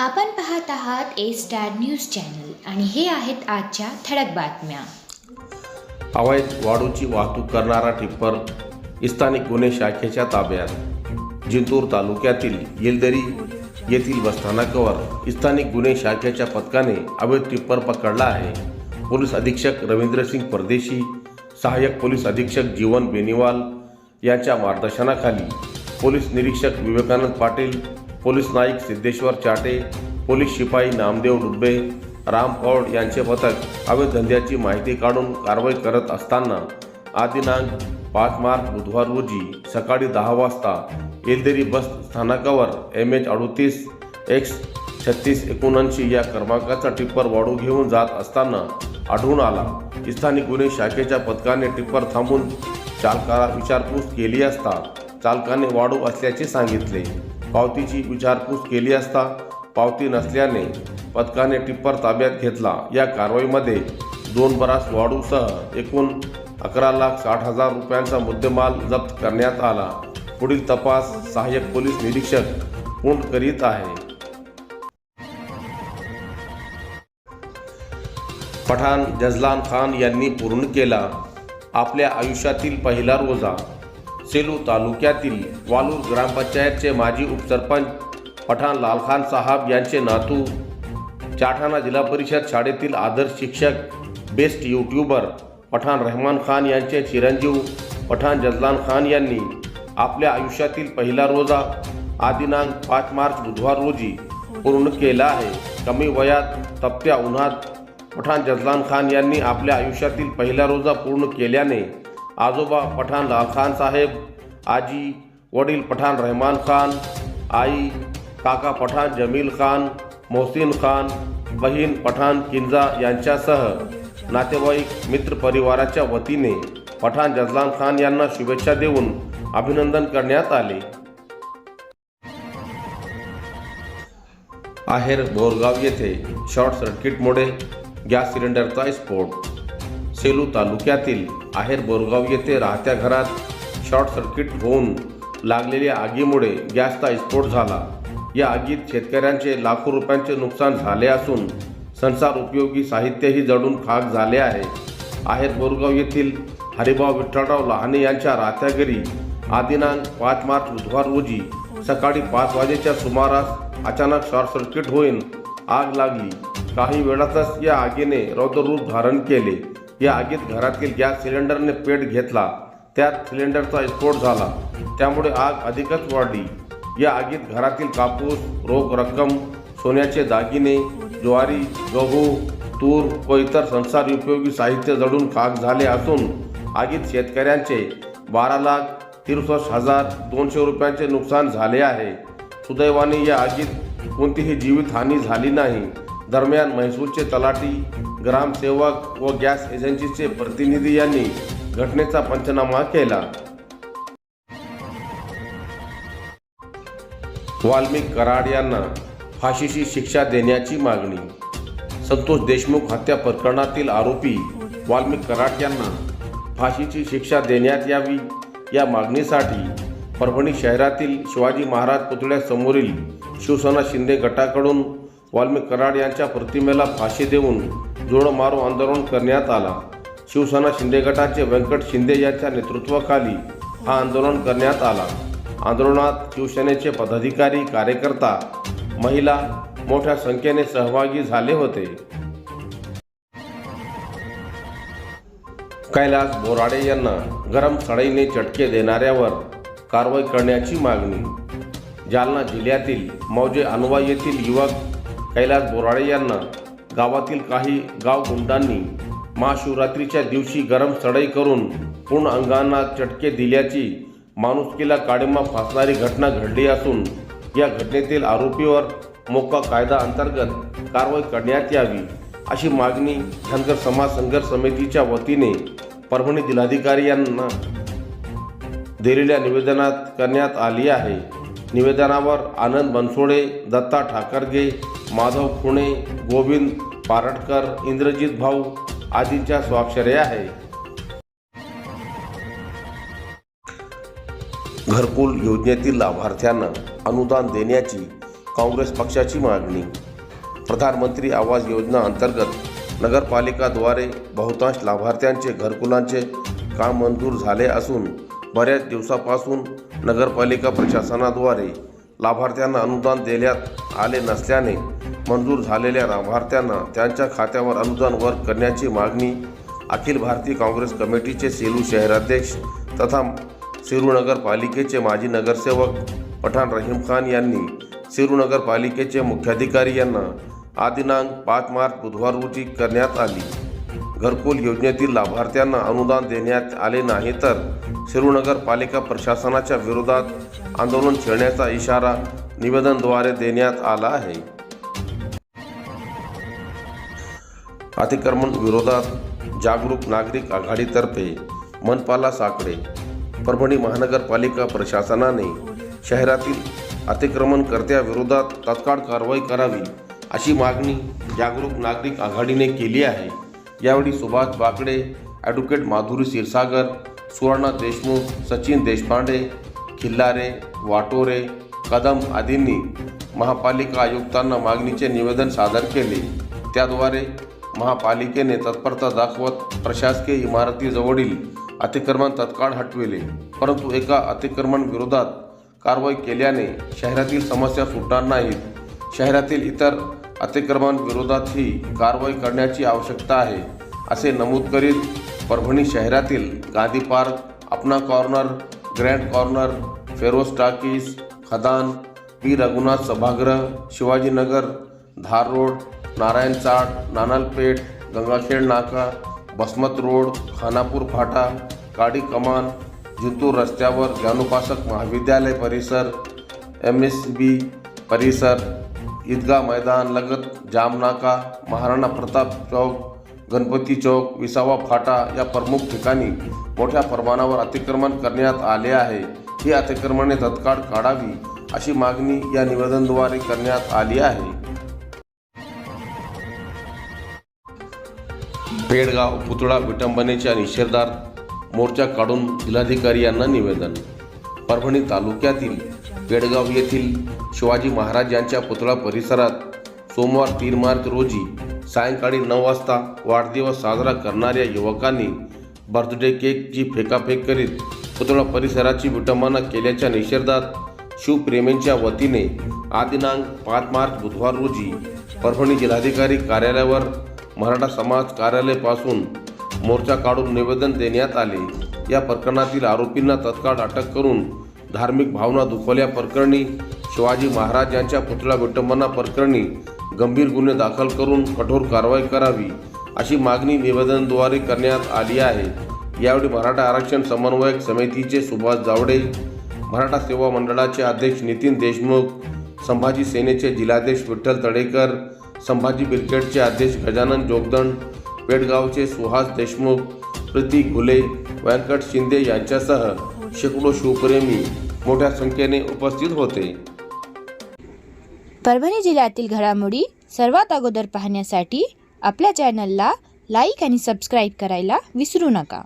आपण पाहत आहात ए स्टार न्यूज चॅनल आणि हे आहेत आजच्या ठळक बातम्या. अवैध वाळूची वाहतूक करणारा टिप्पर स्थानिक गुन्हे शाखेच्या ताब्यात. जिंतूर तालुक्यातील येलदरी येथील बसस्थानकावर स्थानिक गुन्हे शाखेच्या पथकाने अवैध टिप्पर पकडला आहे. पोलीस अधीक्षक रवींद्रसिंग परदेशी सहाय्यक पोलीस अधीक्षक जीवन बेनिवाल यांच्या मार्गदर्शनाखाली पोलीस निरीक्षक विवेकानंद पाटील पोलीस नाईक सिद्धेश्वर चाटे पोलीस शिपाई नामदेव डुब्बे राम पौड यांचे पथक अवैध धंद्याची माहिती काढून कारवाई करत असताना आदिनांक पाच मार्च बुधवार रोजी सकाळी दहा वाजता येलदेरी बस स्थानकावर एम एच अडोतीस एक्स छत्तीस एकोणऐंशी या क्रमांकाचा टिप्पर वाढू घेऊन जात असताना आढळून आला. स्थानिक गुन्हे शाखेच्या पथकाने टिप्पर थांबून चालकाला विचारपूस केली असता चालकाने वाढू असल्याचे सांगितले. पावतीची विचारपूस केली असता पावती नसल्याने पथकाने टिप्पर ताब्यात घेतला. या कारवाईमध्ये दोन बरास वाढूसह एकूण अकरा लाख साठ हजार रुपयांचा मुद्देमाल जप्त करण्यात आला. पुढील तपास सहाय्यक पोलीस निरीक्षक पूर्ण करीत आहे. पठाण जजलान खान यांनी पूर्ण केला. आपल्या आयुष्यातील पहिला रोजा सेलू तालुक्यातील वालूर ग्रामपंचायतचे माजी उपसरपंच पठाण लालखान साहब यांचे नातू चाठाणा जिल्हा परिषद शाळेतील आदर्श शिक्षक बेस्ट यूट्यूबर पठाण रहमान खान यांचे चिरंजीव पठाण जजलान खान यांनी आपल्या आयुष्यातील पहिला रोजा हा दिनांक पाच मार्च बुधवार रोजी पूर्ण केला आहे. कमी वयात तपत्या उन्हात पठाण जजलान खान यांनी आपल्या आयुष्यातील पहिला रोजा पूर्ण केल्याने आजोबा पठाण लालखान साहेब आजी वडील पठाण रहमान खान आई काका पठाण जमील खान मोहसिन खान बहीण पठाण किंजा यांच्यासह नातेवाईक मित्र परिवाराच्या वतीने पठाण जजलान खान यांना शुभेच्छा देऊन अभिनंदन करण्यात आले. आहेर बोरगाव येथे शॉर्ट सर्किटमुळे गॅस सिलेंडरचा स्फोट. सेलू तालुक्यातील आहेर बोरगाव येथे राहत्या घरात शॉर्ट सर्किट होऊन लागलेल्या आगीमुळे गॅसचा स्फोट झाला. या आगीत शेतकऱ्यांचे लाखो रुपयांचे नुकसान झाले असून संसार उपयोगी साहित्यही जळून खाक झाले आहे. आहेर बोरगाव येथील हरिभाऊ विठ्ठलराव लहाने यांच्या राहत्या घरी आदिनांक पाच मार्च बुधवार रोजी सकाळी पाच वाजेच्या सुमारास अचानक शॉर्ट सर्किट होऊन आग लागली. काही वेळातच या आगीने रौद्ररूप धारण केले. या आगीत घरातील गॅस सिलेंडरने पेट घेतला. त्यात सिलेंडरचा स्फोट झाला. त्यामुळे आग अधिकच वाढली. या आगीत घरातील कापूस रोख रक्कम सोन्याचे दागिने ज्वारी गहू तूर व इतर संसार उपयोगी साहित्य जळून खाक झाले असून आगीत शेतकऱ्यांचे बारा लाख तिरसष्ट हजार दोनशे रुपयांचे नुकसान झाले आहे. सुदैवाने या आगीत कोणतीही जीवितहानी झाली नाही. दरम्यान म्हैसूरचे तलाठी ग्रामसेवक व गॅस एजन्सीचे प्रतिनिधी यांनी घटनेचा पंचनामा केला. वाल्मिक कराड यांना फाशीची शिक्षा देण्याची मागणी. संतोष देशमुख हत्या प्रकरणातील आरोपी वाल्मिक कराड यांना फाशीची शिक्षा देण्यात यावी या मागणीसाठी परभणी शहरातील शिवाजी महाराज पुतळ्यासमोरील शिवसेना शिंदे गटाकडून वाल्मिक कराड यांच्या प्रतिमेला फाशी देऊन जोड मारो आंदोलन करण्यात आला. शिवसेना शिंदे गटाचे व्यंकट शिंदे यांच्या नेतृत्वाखाली हा आंदोलन करण्यात आला. आंदोलनात शिवसेनेचे पदाधिकारी कार्यकर्ता महिला मोठ्या संख्येने सहभागी झाले होते. कैलास बोराडे यांना गरम सळईने चटके देणाऱ्यावर कारवाई करण्याची मागणी. जालना जिल्ह्यातील मौजे अनुवा येथील युवक कैलास बोराडे यांना गावातील काही गावगुंडांनी महाशिवरात्रीच्या दिवशी गरम चढाई करून पूर्ण अंगांना चटके दिल्याची माणुसकीला काळिंबा फासणारी घटना घडली असून या घटनेतील आरोपीवर मोक्का कायदा अंतर्गत कारवाई करण्यात यावी अशी मागणी धनगर समाज संघर्ष समितीच्या वतीने परभणी जिल्हाधिकारी यांना दिलेल्या निवेदनात करण्यात आली आहे. निवेदनावर आनंद बनसोडे दत्ता ठाकरगे माधव खुणे गोविंद पारटकर इंद्रजित भाऊ आदींच्या स्वाक्षर्या आहे. घरकुल योजनेतील लाभार्थ्यांना अनुदान देण्याची काँग्रेस पक्षाची मागणी. प्रधानमंत्री आवास योजना अंतर्गत नगरपालिकाद्वारे बहुतांश लाभार्थ्यांचे घरकुलांचे काम मंजूर झाले असून बऱ्याच दिवसापासून नगरपालिका प्रशासनाद्वारे लाभार्थ्यांना अनुदान देण्यात आले नसल्याने मंजूर झालेल्या लाभार्थ्यांना त्यांच्या खात्यावर अनुदान वर्ग करण्याची मागणी अखिल भारतीय काँग्रेस कमिटीचे सेलू शहराध्यक्ष तथा सेलू नगरपालिकेचे माजी नगरसेवक पठाण रहीम खान यांनी सेलू नगरपालिकेचे मुख्याधिकारी यांना आदिनांक पाच मार्च बुधवार रोजी करण्यात आली. घरकुल योजनेतील लाभार्थ्यांना अनुदान देण्यात आले नाही तर सेलू नगरपालिका प्रशासनाच्या विरोधात आंदोलन छेडण्याचा इशारा निवेदनद्वारे देण्यात आला आहे. अतिक्रमण विरोधात जागरूक नागरिक आघाडीतर्फे मनपाला साकडे. परभणी महानगरपालिका प्रशासनाने शहरातील अतिक्रमणकर्त्याविरोधात तत्काळ कारवाई करावी अशी मागणी जागरूक नागरिक आघाडीने केली आहे. यावेळी सुभाष बाकडे ॲडव्होकेट माधुरी क्षीरसागर सुवर्णा देशमुख सचिन देशपांडे खिल्लारे वाटोरे कदम आदींनी महापालिका आयुक्तांना मागणीचे निवेदन सादर केले. त्याद्वारे महापालिकेने तत्परता दाखवत प्रशासकीय इमारतीजवळील अतिक्रमण तत्काळ हटविले. परंतु एका अतिक्रमण विरोधात कारवाई केल्याने शहरातील समस्या सुटणार नाहीत. शहरातील इतर अतिक्रमण विरोधातही कारवाई करण्याची आवश्यकता आहे असे नमूद करीत परभणी शहरातील Gandhi park Apna corner grand corner Feroz talkies Khadan P. Raghunath सभागृह शिवाजीनगर धार रोड नारायण चाट नानालपेठ गंगाखेड नाका बसमत रोड खानापूर फाटा काडी कमान जिंतूर रस्त्यावर ज्ञानोपासक महाविद्यालय परिसर एम एस बी परिसर ईदगाह मैदान लगत जामनाका महाराणा प्रताप चौक गणपती चौक विसावा फाटा या प्रमुख ठिकाणी मोठ्या प्रमाणावर अतिक्रमण करण्यात आले आहे. ही अतिक्रमणे तत्काळ काढावी अशी मागणी या निवेदनद्वारे करण्यात आली आहे. पेडगाव पुतळा विटंबनेच्या निषेधार्थ मोर्चा काढून जिल्हाधिकारी यांना निवेदन. परभणी तालुक्यातील पेडगाव येथील शिवाजी महाराज यांच्या पुतळा परिसरात सोमवार तीन मार्च रोजी सायंकाळी नऊ वाजता वाढदिवस साजरा करणाऱ्या युवकांनी बर्थडे केकची फेकाफेक करीत पुतळा परिसराची विटंबना केल्याच्या निषेधात शिवप्रेमींच्या वतीने आदिनांक पाच मार्च बुधवार रोजी परभणी जिल्हाधिकारी कार्यालयावर मराठा समाज कार्यालयापासून मोर्चा काढून निवेदन देण्यात आले. या प्रकरणातील आरोपींना तत्काळ अटक करून धार्मिक भावना दुखवल्या प्रकरणी शिवाजी महाराज यांच्या पुतळा विटंबना प्रकरणी गंभीर गुन्हे दाखल करून कठोर कारवाई करावी अशी मागणी निवेदनाद्वारे करण्यात आली आहे. यावेळी मराठा आरक्षण समन्वयक समितीचे सुभाष जावडे मराठा सेवा मंडळाचे अध्यक्ष नितीन देशमुख संभाजी सेनेचे जिल्हाध्यक्ष विठ्ठल तडेकर संभाजी ब्रिगेडचे अध्यक्ष गजानन जोगदंड पेडगावचे सुहास देशमुख प्रतीक घुले व्यंकट शिंदे यांच्यासह शेकडो शिवप्रेमी मोठ्या संख्येने उपस्थित होते. परभणी जिल्ह्यातील घडामोडी सर्वात अगोदर पाहण्यासाठी आपल्या चॅनलला लाईक आणि सबस्क्राईब करायला विसरू नका.